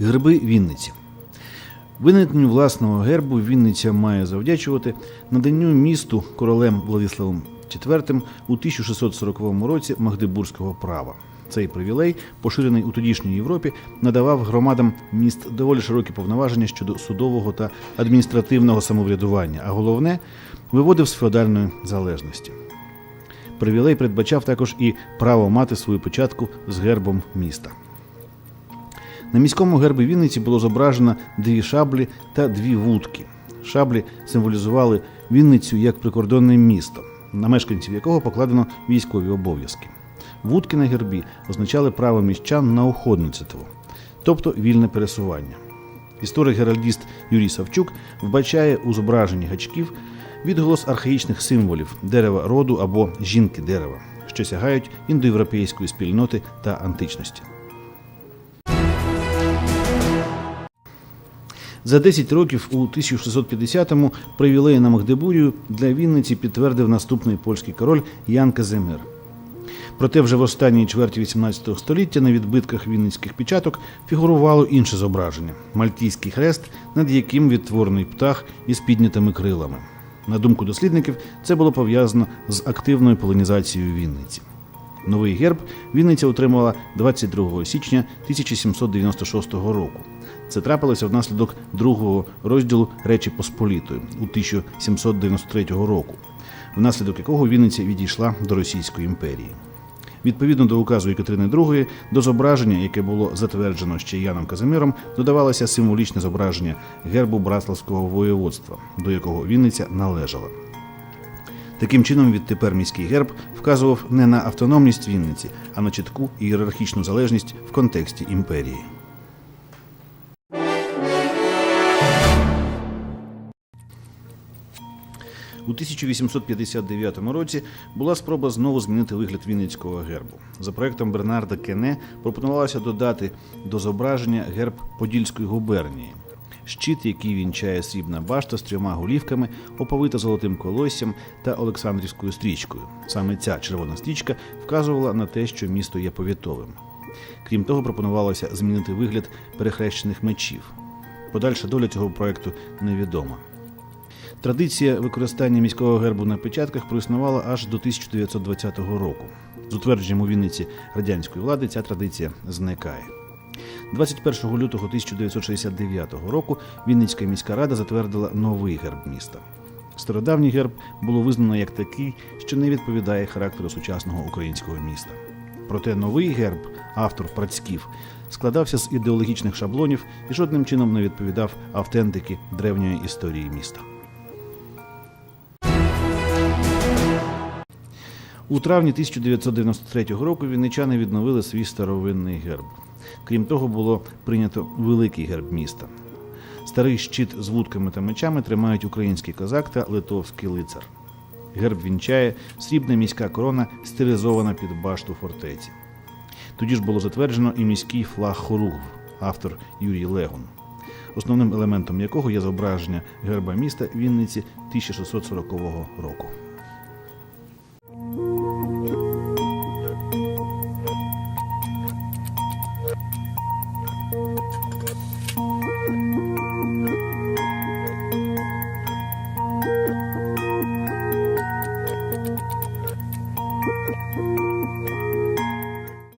Герби Вінниці. Виникненню власного гербу Вінниця має завдячувати наданню місту королем Владиславом IV у 1640 році Магдебурзького права. Цей привілей, поширений у тодішній Європі, надавав громадам міст доволі широкі повноваження щодо судового та адміністративного самоврядування, а головне виводив з феодальної залежності. Привілей передбачав також і право мати свою початку з гербом міста. На міському гербі Вінниці було зображено дві шаблі та дві вудки. Шаблі символізували Вінницю як прикордонне місто, на мешканців якого покладено військові обов'язки. Вудки на гербі означали право міщан на уходництво, тобто вільне пересування. Історик-геральдіст Юрій Савчук вбачає у зображенні гачків відголос архаїчних символів дерева роду або жінки дерева, що сягають індоєвропейської спільноти та античності. За 10 років у 1650-му привілеї на Магдебурію для Вінниці підтвердив наступний польський король Ян Казимир. Проте вже в останній чверті XVIII століття на відбитках вінницьких печаток фігурувало інше зображення мальтійський хрест, над яким відтворений птах із піднятими крилами. На думку дослідників, це було пов'язано з активною полонізацією Вінниці. Новий герб Вінниця отримала 22 січня 1796 року. Це трапилося внаслідок другого розділу Речі Посполітої у 1793 року, внаслідок якого Вінниця відійшла до Російської імперії. Відповідно до указу Екатерини II, до зображення, яке було затверджено ще Яном Казимиром, додавалося символічне зображення гербу Браславського воєводства, до якого Вінниця належала. Таким чином, відтепер міський герб вказував не на автономність Вінниці, а на чітку ієрархічну залежність в контексті імперії. У 1859 році була спроба знову змінити вигляд Вінницького гербу. За проектом Бернарда Кене пропонувалося додати до зображення герб Подільської губернії. Щит, який вінчає срібна башта з трьома голівками, оповита золотим колоссям та Олександрівською стрічкою. Саме ця червона стрічка вказувала на те, що місто є повітовим. Крім того, пропонувалося змінити вигляд перехрещених мечів. Подальша доля цього проекту невідома. Традиція використання міського гербу на печатках проіснувала аж до 1920 року. З утвердженням у Вінниці радянської влади ця традиція зникає. 21 лютого 1969 року Вінницька міська рада затвердила новий герб міста. Стародавній герб було визнано як такий, що не відповідає характеру сучасного українського міста. Проте новий герб, автор Працьків, складався з ідеологічних шаблонів і жодним чином не відповідав автентики древньої історії міста. У травні 1993 року вінничани відновили свій старовинний герб. Крім того, було прийнято великий герб міста. Старий щит з вудками та мечами тримають український козак та литовський лицар. Герб вінчає срібна міська корона, стилізована під башту фортеці. Тоді ж було затверджено і міський флаг Хоругв, автор Юрій Легун, основним елементом якого є зображення герба міста Вінниці 1640 року.